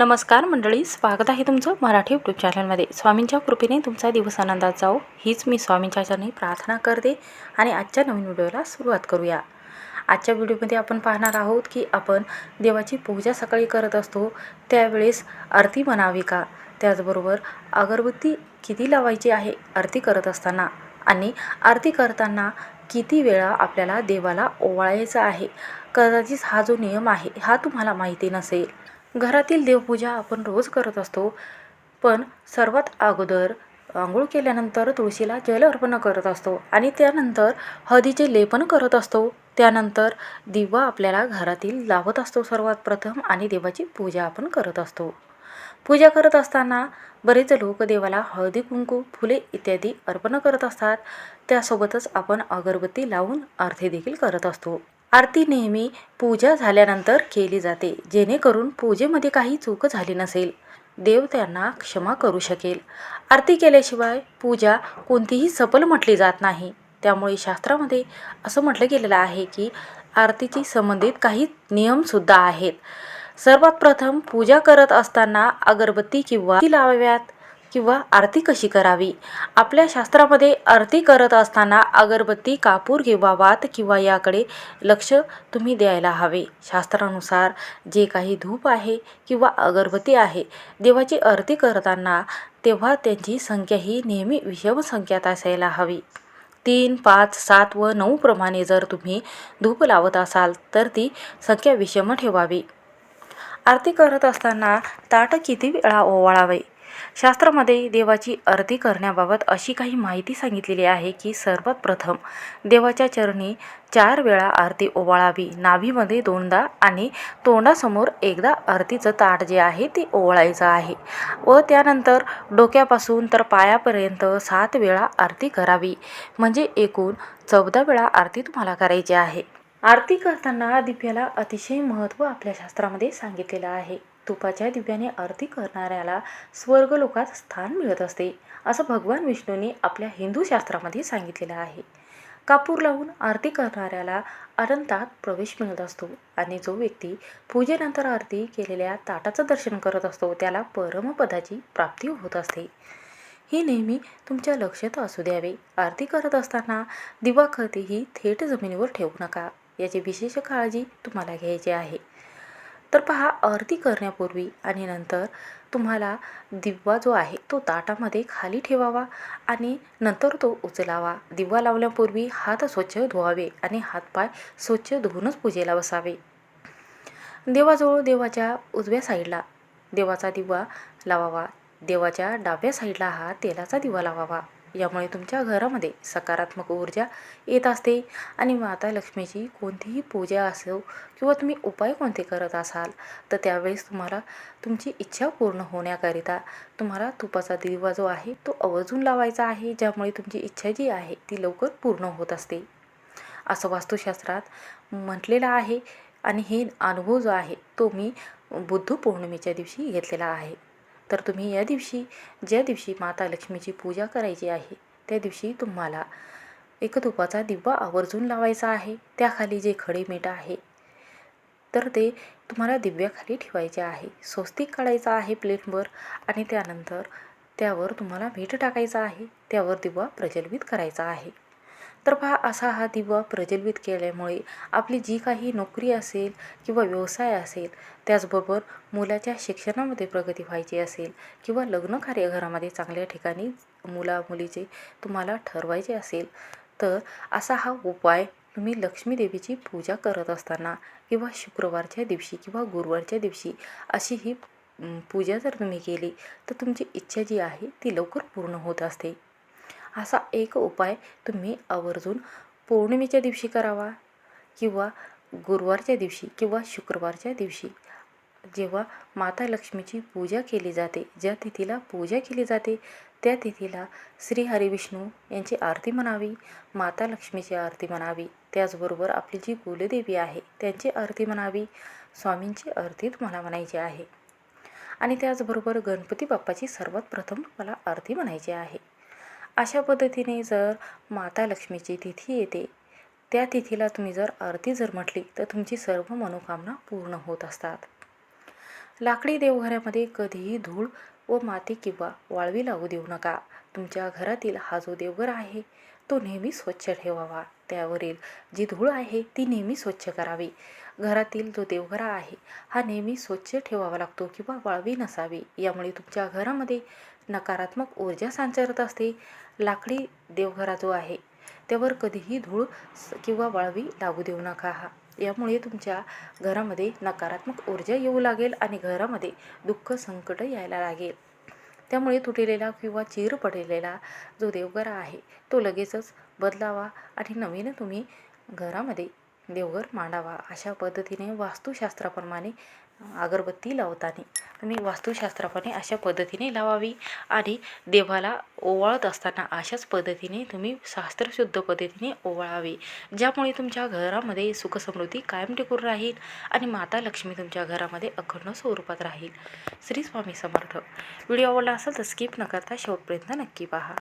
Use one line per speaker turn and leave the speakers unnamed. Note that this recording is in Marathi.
नमस्कार मंडळी स्वागत आहे तुमचं मराठी यूट्यूब चॅनलमध्ये स्वामींच्या कृपेने तुमचा दिवस आनंदात जाओ हीच मी स्वामींच्या चरणी प्रार्थना करते आणि आजच्या नवीन व्हिडिओला सुरुवात करूया. आजच्या व्हिडिओमध्ये आपण पाहणार आहोत की आपण देवाची पूजा सकाळी करत असतो त्यावेळेस आरती म्हणावी का? त्याचबरोबर अगरबत्ती किती लावायची आहे आरती करत असताना? आणि आरती करताना किती वेळा आपल्याला देवाला ओवाळायचं आहे? कदाचित हा जो नियम आहे हा तुम्हाला माहिती नसेल. घरातील देवपूजा आपण रोज करत असतो. पण सर्वात अगोदर आंघोळ केल्यानंतर तुळशीला जल अर्पण करत असतो आणि त्यानंतर हळदीचे लेपन करत असतो. त्यानंतर दिवा आपल्याला घरातील लावत असतो सर्वात प्रथम आणि देवाची पूजा आपण करत असतो. पूजा करत असताना बरेच लोक देवाला हळदी कुंकू फुले इत्यादी अर्पण करत असतात. त्यासोबतच आपण अगरबत्ती लावून आरती देखील करत असतो. आरती नेहमी पूजा झाल्यानंतर केली जाते जेणेकरून पूजेमध्ये काही चूक झाली नसेल. देव त्यांना क्षमा करू शकेल. आरती केल्याशिवाय पूजा कोणतीही सफल म्हटली जात नाही. त्यामुळे शास्त्रामध्ये असं म्हटलं गेलेलं आहे की आरतीची संबंधित काही नियमसुद्धा आहेत. सर्वात प्रथम पूजा करत असताना अगरबत्ती किंवा ती लावाव्यात. किंवा आरती कशी करावी? आपल्या शास्त्रामध्ये आरती करत असताना अगरबत्ती कापूर किंवा वात किंवा याकडे लक्ष तुम्ही द्यायला हवे. शास्त्रानुसार जे काही धूप आहे किंवा अगरबत्ती आहे देवाची आरती करताना तेव्हा त्यांची संख्या ही नेहमी विषम संख्यात असायला हवी. तीन पाच सात व नऊ प्रमाणे जर तुम्ही धूप लावत असाल तर ती संख्या विषम ठेवावी. आरती करत असताना ताट किती वेळा ओवाळावे? शास्त्रामध्ये देवाची आरती करण्याबाबत अशी काही माहिती सांगितलेली आहे की सर्वात प्रथम देवाच्या चरणी चार वेळा आरती ओवाळावी. नाभीमध्ये दोनदा आणि तोंडासमोर एकदा आरतीचं ताट जे आहे ते ओवाळायचं आहे व त्यानंतर डोक्यापासून तर पायापर्यंत सात वेळा आरती करावी. म्हणजे एकूण चौदा वेळा आरती तुम्हाला करायची आहे. आरती करताना दिव्याला अतिशय महत्त्व आपल्या शास्त्रामध्ये सांगितलेलं आहे. तुपाच्या दिव्याने आरती करणाऱ्याला स्वर्गलोकात स्थान मिळत असते असं भगवान विष्णूंनी आपल्या हिंदू शास्त्रामध्ये सांगितलेलं आहे. कापूर लावून आरती करणाऱ्याला अनंतात प्रवेश मिळत असतो आणि जो व्यक्ती पूजेनंतर आरती केलेल्या ताटाचं दर्शन करत असतो त्याला परमपदाची प्राप्ती होत असते. ही नेहमी तुमच्या लक्षात असू द्यावे. आरती करत असताना दिवा थेट जमिनीवर ठेवू नका. याची विशेष काळजी तुम्हाला घ्यायची आहे. तर पहा आरती करण्यापूर्वी आणि नंतर तुम्हाला दिवा जो आहे तो ताटामध्ये खाली ठेवावा आणि नंतर तो उचलावा. दिवा लावण्यापूर्वी हात स्वच्छ धुवावे आणि हातपाय स्वच्छ धुवूनच पूजेला बसावे. देवाजवळ देवाच्या उजव्या साईडला देवाचा दिवा लावावा. देवाच्या डाव्या साईडला हा तेलाचा दिवा लावावा. यामुळे तुमच्या घरामध्ये सकारात्मक ऊर्जा येत असते. आणि माता लक्ष्मीची कोणतीही पूजा असो किंवा तुम्ही उपाय कोणते करत असाल तर त्यावेळेस तुम्हाला तुमची इच्छा पूर्ण होण्याकरिता तुम्हाला तुपाचा दिवा जो आहे तो आवर्जून लावायचा आहे ज्यामुळे तुमची इच्छा जी आहे ती लवकर पूर्ण होत असते. असं वास्तुशास्त्रात म्हटलेलं आहे. आणि हे अनुभव जो आहे तो मी बुद्ध पौर्णिमेच्या दिवशी घेतलेला आहे. तर तुम्ही या दिवशी ज्या दिवशी माता लक्ष्मीची पूजा करायची आहे त्या दिवशी तुम्हाला एक तुपाचा दिवा आवर्जून लावायचा आहे. त्याखाली जे खडे मीठ आहे तर ते तुम्हाला दिव्याखाली ठेवायचे आहे. स्वस्तिक काढायचा आहे प्लेटवर आणि त्यानंतर त्यावर तुम्हाला मीठ टाकायचं आहे. त्यावर दिवा प्रज्वलित करायचा आहे. तर पहा असा हा दिवा प्रज्वलित केल्यामुळे आपली जी काही नोकरी असेल किंवा व्यवसाय असेल त्याचबरोबर मुलाच्या शिक्षणामध्ये प्रगती व्हायची असेल किंवा लग्न कार्य घरामध्ये चांगल्या ठिकाणी मुला मुलीचे तुम्हाला ठरवायचे असेल तर असा हा उपाय तुम्ही लक्ष्मी देवीची पूजा करत असताना किंवा शुक्रवारच्या दिवशी किंवा गुरुवारच्या दिवशी अशी ही पूजा जर तुम्ही केली तर तुमची इच्छा जी आहे ती लवकर पूर्ण होत असते. असा एक उपाय तुम्ही आवर्जून पौर्णिमेच्या दिवशी करावा किंवा गुरुवारच्या दिवशी किंवा शुक्रवारच्या दिवशी. जेव्हा माता लक्ष्मीची पूजा केली जाते ज्या तिथीला पूजा केली जाते त्या तिथीला श्री हरिविष्णू यांची आरती म्हणावी माता लक्ष्मीची आरती म्हणावी त्याचबरोबर आपली जी कुलदेवी आहे त्यांची आरती म्हणावी स्वामींची आरती तुम्हाला म्हणायची आहे. आणि त्याचबरोबर गणपती बाप्पाची सर्वात प्रथम मला आरती म्हणायची आहे. अशा पद्धतीने जर माता लक्ष्मीची तिथी येते त्या तिथीला तुम्ही जर आरती जर म्हटली तर तुमची सर्व मनोकामना पूर्ण होत असतात. लाकडी देवघरामध्ये कधीही धूळ व माती किंवा वाळवी लागू देऊ नका. तुमच्या घरातील हा जो देवघर आहे तो नेहमी स्वच्छ ठेवावा. त्यावरील जी धूळ आहे ती नेहमी स्वच्छ करावी. घरातील जो देवघरा आहे हा नेहमी स्वच्छ ठेवावा लागतो किंवा वाळवी नसावी. यामुळे तुमच्या घरामध्ये नकारात्मक ऊर्जा संचारत असते. लाकडी देवघरा जो आहे त्यावर कधीही धूळ स- किंवा वाळवी लागू देऊ नका हा. यामुळे तुमच्या घरामध्ये नकारात्मक ऊर्जा येऊ लागेल आणि घरामध्ये दुःख संकट यायला लागेल. त्यामुळे तुटलेला किंवा चीर पडलेला जो देवघर आहे तो लगेचच बदलावा आणि नवीन तुम्ही घरामध्ये देवघर मांडावा अशा पद्धतीने वास्तुशास्त्राप्रमाणे अगरबत्ती लावताना तुम्ही वास्तुशास्त्राप्रमाणे अशा पद्धतीने लावावी आणि देवाला ओवाळत असताना अशाच पद्धतीने तुम्ही शास्त्रशुद्ध पद्धतीने ओवाळावे. ज्यामुळे तुमच्या घरामध्ये सुखसमृद्धी कायम टिकून राहील आणि माता लक्ष्मी तुमच्या घरामध्ये अखंड स्वरूपात राहील. श्री स्वामी समर्थ. व्हिडिओ आवडला असेल तर स्किप न करता शेवटपर्यंत नक्की पहा.